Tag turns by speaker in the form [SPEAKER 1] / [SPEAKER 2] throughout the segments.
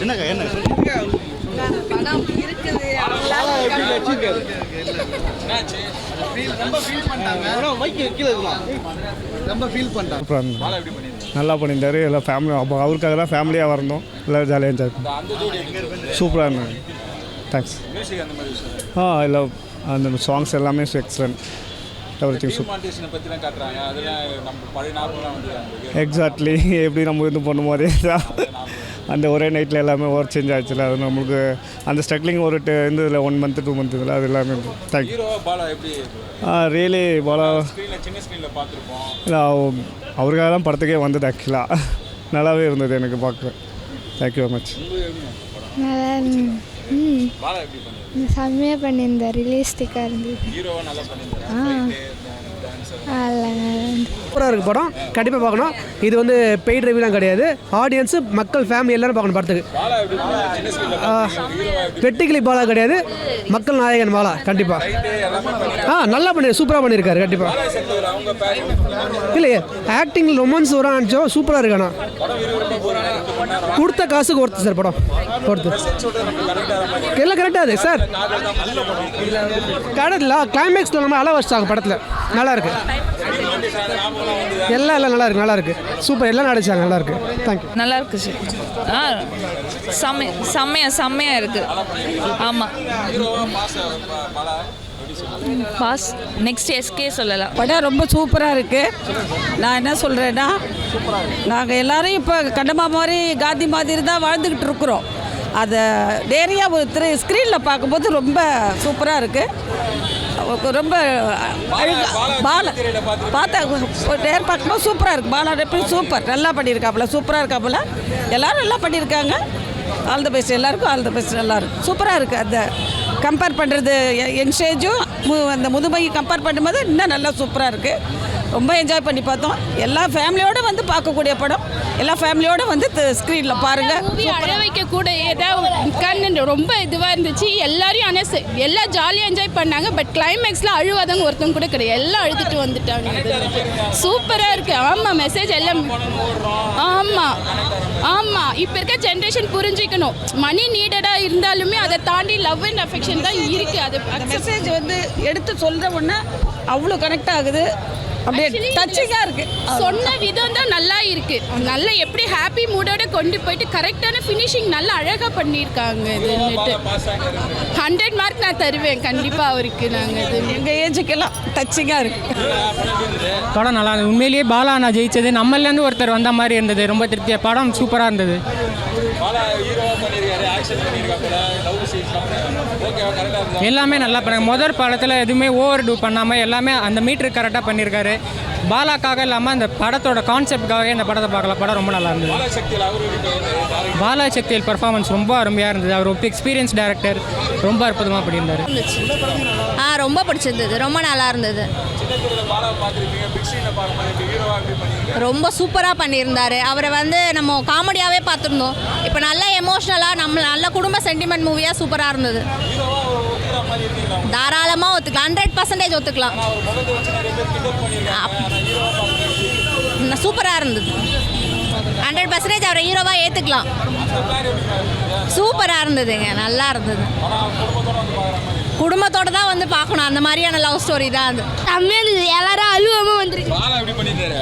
[SPEAKER 1] என்னக்கா என்ன?
[SPEAKER 2] படம் இருக்குது
[SPEAKER 3] நல்லா பண்ணியிருந்தாரு எல்லாம் ஃபேமிலி அப்போ அவருக்காக தான் ஃபேமிலியாக வரணும் எல்லோரும் ஜாலியாக என்ஜாய் சூப்பராக இருந்தது. தேங்க்ஸ் ஆ இல்லை அந்த சாங்ஸ் எல்லாமே எக்ஸலன்ட் எவ்ரி திங் எக்ஸாக்ட்லி எப்படி நம்ம இது பண்ணும் போதே தான் அந்த ஒரே நைட்டில் எல்லாமே ஒர்க் சேஞ்ச் ஆச்சுல. அது நம்மளுக்கு அந்த ஸ்ட்ரகிளிங் ஒரு ட- இந்த இதில் ஒன் மந்த் டூ மந்த் இதில் அது எல்லாமே தேங்க்யூ
[SPEAKER 4] ஹீரோவா பாலா எப்படி?
[SPEAKER 3] ஆ ரியலி பாலா
[SPEAKER 4] ஸ்க்ரீனில் சின்ன ஸ்க்ரீனில் பார்த்துருப்போம்.
[SPEAKER 3] இல்லை அவ- அவருக்காக தான் படத்துக்கே வந்தது ஆக்சுவலாக நல்லாவே இருந்தது எனக்கு பார்க்க. தேங்க்யூ வெரி மச்
[SPEAKER 5] ம். செம்மையாக பண்ணியிருந்தார். ரியலிஸ்டிக்காக இருந்தது. ஆ
[SPEAKER 6] சூப்பராக இருக்குது படம். கண்டிப்பாக பார்க்கணும். இது வந்து பெய்ட் ரிவ்யூலாம் கிடையாது. ஆடியன்ஸு மக்கள் ஃபேமிலி எல்லாரும் பார்க்கணும் படத்துக்கு.
[SPEAKER 4] வெட்டிக்கிளி
[SPEAKER 6] ஆ, பாலா கிடையாது. மக்கள் நாயகன் பாலா கண்டிப்பாக ஆ நல்லா பண்ணி சூப்பராக பண்ணியிருக்காரு கண்டிப்பாக இல்லையே ஆக்டிங் ரொமான்ஸ் வரும் நினச்சோம் சூப்பராக இருக்கு கொடுத்த காசுக்கு ஒருத்தர் சார் படம். ஒருத்தர் எல்லாம் கரெக்டாக அது சார் கரெக்டில் கிளைமேக்ஸில் நம்ம அளவு வச்சிட்டாங்க படத்தில். நல்லா இருக்கு எல்லாம் எல்லாம் நல்லா இருக்கு நல்லா இருக்கு சூப்பர். எல்லாம் நடிச்சாங்க. நல்லா இருக்கு தேங்க்யூ
[SPEAKER 2] நல்லா இருக்கு சார் ஆ செம்ம செம்மையா செம்மையா இருக்கு. ஆமாம் பாஸ் நெக்ஸ்ட் எஸ்கே சொல்லலாம்.
[SPEAKER 7] படம் ரொம்ப சூப்பராக இருக்குது நான் என்ன சொல்கிறேன்னா நாங்கள் எல்லாரும் இப்போ கண்டமா மாதிரி காந்தி மாதிரி தான் வாழ்ந்துக்கிட்டு இருக்கிறோம். அதை நேரியாக ஒரு திரை ஸ்க்ரீனில் பார்க்கும்போது ரொம்ப சூப்பராக இருக்குது ரொம்ப அழகா பார்த்தா நேர் பார்க்கும்போது சூப்பராக இருக்குது பாலா எப்படி சூப்பர். நல்லா பண்ணியிருக்காப்புல. சூப்பராக இருக்காப்புல. எல்லாரும் நல்லா பண்ணியிருக்காங்க. ஆல் த பெஸ்ட் எல்லாருக்கும் ஆல் த பெஸ்ட் நல்லாயிருக்கும் சூப்பராக இருக்குது அந்த கம்பேர் பண்ணுறது யங் ஸ்டேஜும் அந்த முதுமையை கம்பேர் பண்ணும்போது இன்னும் நல்லா சூப்பராக இருக்குது ரொம்ப என்ஜாய் பண்ணி பார்த்தோம். எல்லா ஃபேமிலியோடு வந்து பார்க்கக்கூடிய படம். எல்லா ஃபேமிலியோடு வந்து ஸ்க்ரீனில் பாருங்கள்
[SPEAKER 8] அழ வைக்க கூட ஏதாவது ரொம்ப இதுவாக இருந்துச்சு. எல்லாரையும் ஆனால் செ- எல்லாம் ஜாலியாக என்ஜாய் பண்ணாங்க. பட் கிளைமேக்ஸில் அழுவாதவங்க ஒருத்தவங்க கூட கிடையாது. எல்லாம் அழுதுட்டு வந்துட்டாங்க சூப்பராக இருக்குது ஆமாம் மெசேஜ் எல்லாம் ஆமாம் ஆமாம் இப்போ இருக்க ஜென்ரேஷன் புரிஞ்சிக்கணும். மணி நீடடாக இருந்தாலுமே அதை தாண்டி லவ் அண்ட் அஃபெக்ஷன் தான் இருக்குது அது
[SPEAKER 7] மெசேஜ் வந்து எடுத்து சொல்கிற உடனே அவ்வளோ கனெக்ட் ஆகுது. அப்படியே டச்சிங்காக இருக்குது
[SPEAKER 8] சொன்ன விதம் தான் நல்லா இருக்கு. நல்ல எப்படி ஹாப்பி மூடோட கொண்டு போயிட்டு கரெக்டான ஃபினிஷிங் நல்லா அழகா பண்ணியிருக்காங்க இதுன்னுட்டு ஹண்ட்ரட் மார்க் நான் தருவேன். கண்டிப்பா அவருக்கு நாங்கள் இது.
[SPEAKER 7] எங்கள் ஏஜுக்கெல்லாம் டச்சிங்காக இருக்குது
[SPEAKER 9] படம் நல்லா இருந்தது. உண்மையிலேயே பாலா நான் ஜெயிச்சது. நம்மளேருந்து ஒருத்தர் வந்த மாதிரி இருந்தது. ரொம்ப திருப்தியாக படம் சூப்பராக இருந்தது. எல்லாமே நல்லா பண்ணாங்க. முதல் படத்தில் எதுவுமே ஓவர் டூ பண்ணாமல் எல்லாமே அந்த மீட்டருக்கு கரெக்டாக பண்ணியிருக்காரு. பாலாக்காக இல்லாமல் அந்த படத்தோட கான்செப்டுக்காகவே இந்த படத்தை பார்க்கலாம் படம் ரொம்ப நல்லா இருந்தது.
[SPEAKER 4] பாலா சக்தியில்
[SPEAKER 9] பர்ஃபார்மன்ஸ் ரொம்ப அருமையாக இருந்தது. அவர் ஒரு எக்ஸ்பீரியன்ஸ் டேரக்டர் ரொம்ப அற்புதமாக பண்ணியிருந்தார்.
[SPEAKER 5] ஆ ரொம்ப பிடிச்சிருந்தது. ரொம்ப நல்லா இருந்தது. ரொம்ப சூப்பராக பண்ணியிருந்தார். அவரை வந்து நம்ம காமெடியாகவே பார்த்துருந்தோம். இப்போ நல்ல எமோஷ்னலாக நம்ம நல்ல குடும்ப சென்டிமெண்ட் மூவியாக சூப்பராக இருந்தது. தாராளமாக ஒத்துக்கலாம். Hundred percentage ஒத்துக்கலாம். சூப்பராக இருந்தது. ஹண்ட்ரட் பர்சன்டேஜ் அவரை ஹீரோவாக ஏற்றுக்கலாம் சூப்பராக இருந்ததுங்க. நல்லா இருந்தது. குடும்பத்தோட தான் வந்து பார்க்கணும். அந்த மாதிரியான லவ் ஸ்டோரி தான் அது. இருந்தது. எல்லாரும் அழுவாமல் வந்துருக்கு.
[SPEAKER 4] பாலா எப்படி பண்ணியிருந்தாரு?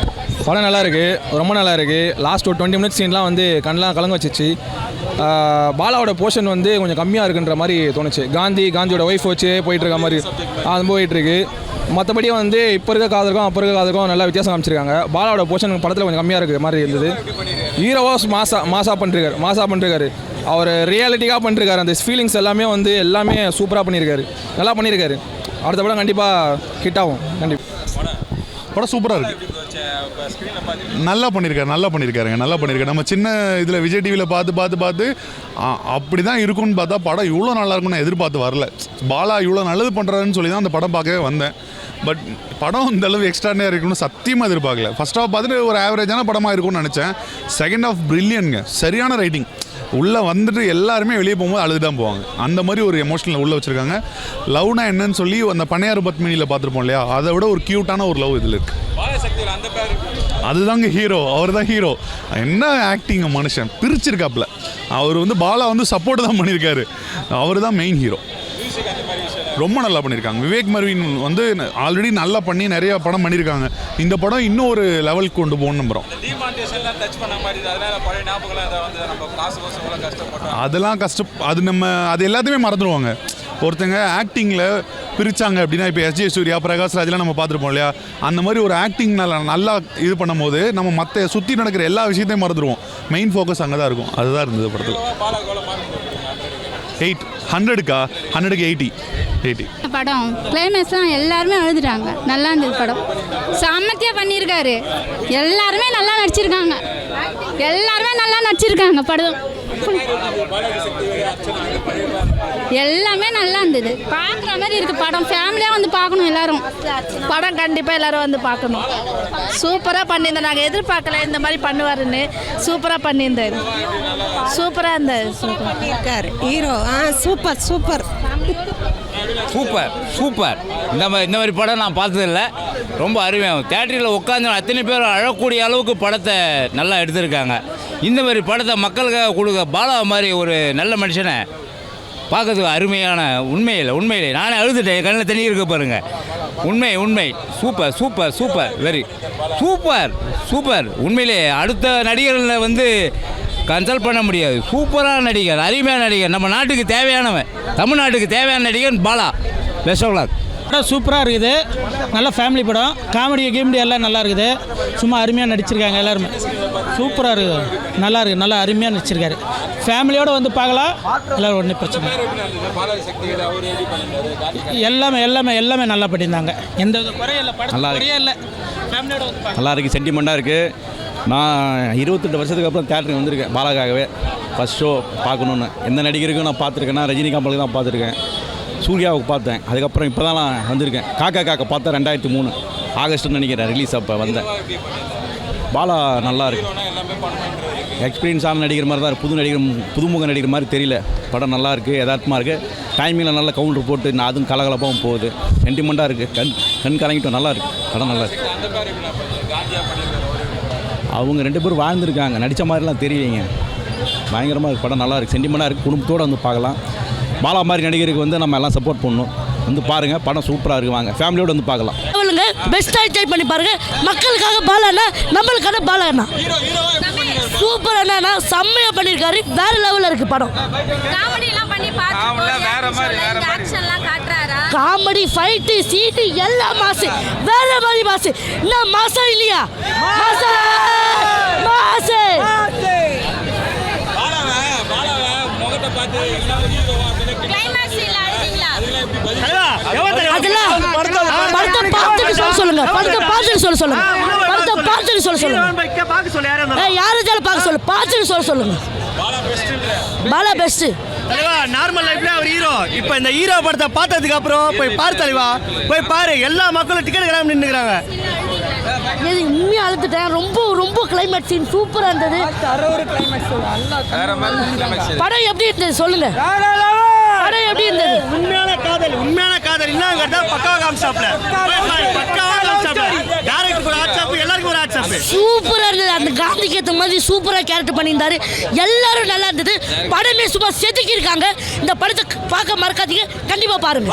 [SPEAKER 10] படம் நல்லா இருக்கு. ரொம்ப நல்லா இருக்கு. லாஸ்ட் ஒரு டுவெண்ட்டி மினிட்ஸ் சீன்லாம் வந்து கண்ணெலாம் கலங்க வச்சிச்சு. பாலாவோட போர்ஷன் வந்து கொஞ்சம் கம்மியாக இருக்குன்ற மாதிரி தோணுச்சு. காந்தி காந்தியோட ஒய்ஃப் வச்சு போயிட்டு இருக்க மாதிரி. அது போயிட்டு இருக்கு. மற்றபடி வந்து இப்போ இருக்க காதலுக்கும் அப்போ இருக்க காதலுக்கும் நல்லா வித்தியாசம் காமிச்சிருக்காங்க. பாலாவோட போர்ஷன் படத்தில் கொஞ்சம் கம்மியாக இருக்கிற மாதிரி இருந்தது. ஹீரோவாக மாசா மாசா பண்ணிருக்காரு மாசா பண்ணிருக்காரு. அவர் ரியாலிட்டிக்காக பண்ணிருக்காரு. அந்த ஃபீலிங்ஸ் எல்லாமே வந்து எல்லாமே சூப்பராக பண்ணியிருக்காரு நல்லா பண்ணியிருக்காரு அடுத்த படம் கண்டிப்பாக ஹிட் ஆகும். கண்டிப்பாக
[SPEAKER 1] படம் சூப்பராக இருக்கு. நல்லா பண்ணியிருக்காரு நல்லா பண்ணியிருக்காருங்க நல்லா பண்ணியிருக்காரு நம்ம சின்ன இதில் விஜய் டிவியில் பார்த்து பார்த்து பார்த்து அப்படி தான் இருக்கும்னு பார்த்தா படம் இவ்வளோ நல்லா இருக்கும்னு எதிர்பார்த்து வரல. பாலா இவ்வளோ நல்லது பண்ணுறாருன்னு சொல்லி தான் அந்த படம் பார்க்கவே வந்தேன். பட் படம் இந்த அளவு எக்ஸ்ட்ரானே இருக்கும்னு சத்தியமாக எதிர்பார்க்கல. ஃபர்ஸ்ட் ஆஃப் பார்த்துட்டு ஒரு ஆவரேஜான படமாக இருக்கும்னு நினச்சேன். செகண்ட் ஆஃப் பிரில்லியனுங்க சரியான ரைட்டிங் உள்ளே வந்துட்டு எல்லாருமே வெளியே போகும்போது அழுது தான் போவாங்க. அந்த மாதிரி ஒரு எமோஷனல் உள்ளே வச்சுருக்காங்க. லவ்னா என்னன்னு சொல்லி அந்த பனையாறு பத்மினியில் பார்த்துருப்போம் இல்லையா? அதை விட ஒரு க்யூட்டான ஒரு லவ் இதில் இருக்குது அதுதாங்க ஹீரோ அவர் தான் ஹீரோ என்ன ஆக்டிங் மனுஷன்? பிரிச்சிருக்காப்புல. அவர் வந்து பாலா வந்து சப்போர்ட் தான் பண்ணியிருக்காரு. அவர் தான் மெயின் ஹீரோ ரொம்ப நல்லா பண்ணியிருக்காங்க விவேக் மர்வின் வந்து ஆல்ரெடி நல்லா பண்ணி நிறைய படம் பண்ணியிருக்காங்க இந்த படம் இன்னும் ஒரு லெவலுக்கு கொண்டு போகணும் நம்புகிறோம் அதெல்லாம் கஷ்டம் அது நம்ம அது எல்லாத்தையுமே மறந்துடுவாங்க. ஒருத்தங்க ஆக்டிங்கில் பிரித்தாங்க அப்படின்னா இப்போ எஸ்ஜே சூர்யா பிரகாஷ் ராஜ்லாம் நம்ம பார்த்துருப்போம் இல்லையா? அந்த மாதிரி ஒரு ஆக்டிங் நல்லா நல்லா இது பண்ணும்போது நம்ம மற்ற சுற்றி நடக்கிற எல்லா விஷயத்தையும் மறந்துடுவோம். மெயின் ஃபோக்கஸ் அங்கே தான் இருக்கும். அதுதான் இருந்தது படத்தில். எயிட் ஹண்ட்ரடுக்கா ஹண்ட்ரடுக்கு எயிட்டி எயிட்டி
[SPEAKER 8] படம் கிளைமேக்ஸ்லாம் எல்லாருமே அழுதுட்டாங்க. நல்லா இருந்தது படம். சாமர்த்தியா பண்ணியிருக்காரு. எல்லாருமே நல்லா நடிச்சிருக்காங்க. எல்லாருமே நல்லா நடிச்சிருக்காங்க படம். எல்லாமே நல்லா இருந்தது. பார்க்குற மாதிரி இருக்கு. படம் ஃபேமிலியாக வந்து பார்க்கணும் எல்லாரும்.
[SPEAKER 11] படம் கண்டிப்பாக எல்லாரும் வந்து பார்க்கணும். சூப்பராக பண்ணியிருந்தேன். நாங்கள் எதிர்பார்க்கல இந்த மாதிரி பண்ணுவாருன்னு. சூப்பராக பண்ணியிருந்தாரு சூப்பராக இருந்தது. Super
[SPEAKER 12] hero. ஆ சூப்பர் சூப்பர்.
[SPEAKER 13] Super super. இந்த மாதிரி இந்த மாதிரி படம் நான் பார்த்ததில்ல. ரொம்ப அருமையாகும் தேட்டரில் உட்காந்து அத்தனை பேர் அழக்கூடிய அளவுக்கு படத்தை நல்லா எடுத்திருக்காங்க. இந்த மாதிரி படத்தை மக்களுக்காக கொடுக்க பாலா மாதிரி ஒரு நல்ல மனுஷனை பார்க்கறதுக்கு அருமையான உண்மையில் உண்மையிலே. நானே அழுதுட்டேன் என் கண்ணில் தண்ணி இருக்க பாருங்க. உண்மை உண்மை. Super super super. Very super super. உண்மையிலே அடுத்த நடிகர்களில் வந்து கன்சல்ட் பண்ண முடியாது. சூப்பரான நடிகர் அருமையான நடிகர். நம்ம நாட்டுக்கு தேவையானவன். தமிழ்நாட்டுக்கு தேவையான நடிகர் பாலா. பெஸ்ட் ஆஃப்
[SPEAKER 14] படம் சூப்பராக இருக்குது. நல்ல ஃபேமிலி படம். காமெடி கேமெடி எல்லாம் நல்லா இருக்குது. சும்மா அருமையாக நடிச்சிருக்காங்க எல்லாருமே. சூப்பராக இருக்குது நல்லா இருக்குது நல்லா அருமையாக நடிச்சிருக்காரு. ஃபேமிலியோடு வந்து பார்க்கலாம். எல்லோரும் ஒன்றும் பிரச்சனை எல்லாமே எல்லாமே எல்லாமே நல்லா பண்ணியிருந்தாங்க. எந்த குறையும் இல்லை.
[SPEAKER 15] நல்லா
[SPEAKER 14] படம். குறையே இல்லை.
[SPEAKER 15] நல்லா இருக்குது சென்டிமெண்ட்டாக இருக்குது நான் இருபத்தெட்டு வருஷத்துக்கு அப்புறம் தேட்டருக்கு வந்திருக்கேன். பாலாக்காகவே ஃபஸ்ட் ஷோ பார்க்கணுன்னு எந்த நடிகருக்கும் நான் பார்த்துருக்கேன்னா ரஜினிகாம்பலுக்கு தான் பார்த்துருக்கேன். சூர்யாவுக்கு பார்த்தேன். அதுக்கப்புறம் இப்போ தான் நான் வந்திருக்கேன். காக்கா காக்கா பார்த்தேன் ரெண்டாயிரத்தி மூணு. ஆகஸ்ட்னு நினைக்கிறேன். ரிலீஸ் அப்போ வந்தேன். பாலா நல்லா இருக்கு எக்ஸ்பீரியன்ஸான நடிகர் மாதிரி தான் புது நடிகர் புதுமுக நடிகர் மாதிரி தெரியல. படம் நல்லா இருக்குது யதார்த்தமாக இருக்குது டைமிங்கில் நல்ல கவுண்டர் போட்டு நான் அதுவும் கலகலப்பாகவும் போகுது. சென்டிமெண்ட்டாக இருக்குது கண் கண் கலங்கிட்டோம் நல்லா இருக்குது படம் நல்லா இருக்குது அவங்க ரெண்டு பேரும் வாழ்ந்துருக்காங்க. நடித்த மாதிரிலாம் தெரியலைங்க. பயங்கரமாக இருக்குது படம் நல்லா இருக்குது சென்டிமெண்ட்டாக இருக்குது குடும்பத்தோடு வந்து பார்க்கலாம். பாலா மாதிரி நடிகருக்கு வந்து நம்ம எல்லாம் சப்போர்ட் பண்ணணும். வந்து பாருங்கள் படம் சூப்பராக இருக்கு. வாங்க. ஃபேமிலியோடு வந்து பார்க்கலாம்.
[SPEAKER 16] சொல்லுங்க பெஸ்ட்டாக என்ஜாய் பண்ணி பாருங்க. மக்களுக்காக பாலாண்ணா நம்மளுக்கான பாலாண்ணா. சூப்பர் அண்ணா செம்மையாக பண்ணியிருக்காரு வேற லெவலில் இருக்கு படம்.
[SPEAKER 11] காமெடியெல்லாம் பண்ணி
[SPEAKER 17] வேற மாதிரி வேற மாதிரி.
[SPEAKER 11] ஆக்ஷன்லாம் காட்டுறாரா?
[SPEAKER 16] காமெடி ஃபைட்டு சீட்டு எல்லாம் மாசு. வேற மாதிரி மாசு. என்ன மாசம் இல்லையா? மாசு! மாசு!
[SPEAKER 17] பாலாவை பாலாவை முகத்தை பார்த்து
[SPEAKER 16] சொல்லுங்க. படத்தை பார்த்துட்டு சொல்ல சொல்லுங்க. படத்தை பார்த்துட்டு சொல்ல சொல்லுங்க. ஏய், யாரு இருந்தாலும் பார்க்க சொல்லு. பார்த்துட்டு சொல்ல சொல்லுங்க. பாலா பெஸ்ட்
[SPEAKER 18] நார்மல் லைஃப்ல அவர் ஹீரோ இப்போ இந்த ஹீரோ படத்தை பார்த்ததுக்கு அப்புறம் போய் பாரு தலைவா. போய் பாரு எல்லா மக்களும் டிக்கெட் கிராம நின்றுக்கிறாங்க
[SPEAKER 16] இது உண்மையா அழுத்துட்டேன் ரொம்ப ரொம்ப கிளைமேட் சீன் சூப்பரா இருந்தது.
[SPEAKER 17] வேற மாதிரி
[SPEAKER 16] படம் எப்படி இருந்தது? சொல்லுங்க. படம் எப்படி இருந்தது?
[SPEAKER 18] உண்மையான காதல் உண்மையான காதல் என்னங்கிறத பக்காவா காமிச்சாப்ல. பக்காவா காமிச்சாப்ல. டேரக்டருக்கு ஒரு வாட்ஸ்அப் எல்லாருக்கும் ஒரு வாட்ஸ்அப்
[SPEAKER 16] சூப்பரா இருந்தது. அந்த காந்திக்கு ஏற்ற மாதிரி சூப்பரா கேரக்டர் பண்ணியிருந்தாரு. எல்லாரும் நல்லா இருந்தது. படமே சும்மா செதுக்கி இருக்காங்க இந்த படத்தை பார்க்க மறக்காதீங்க. கண்டிப்பா பாருங்க.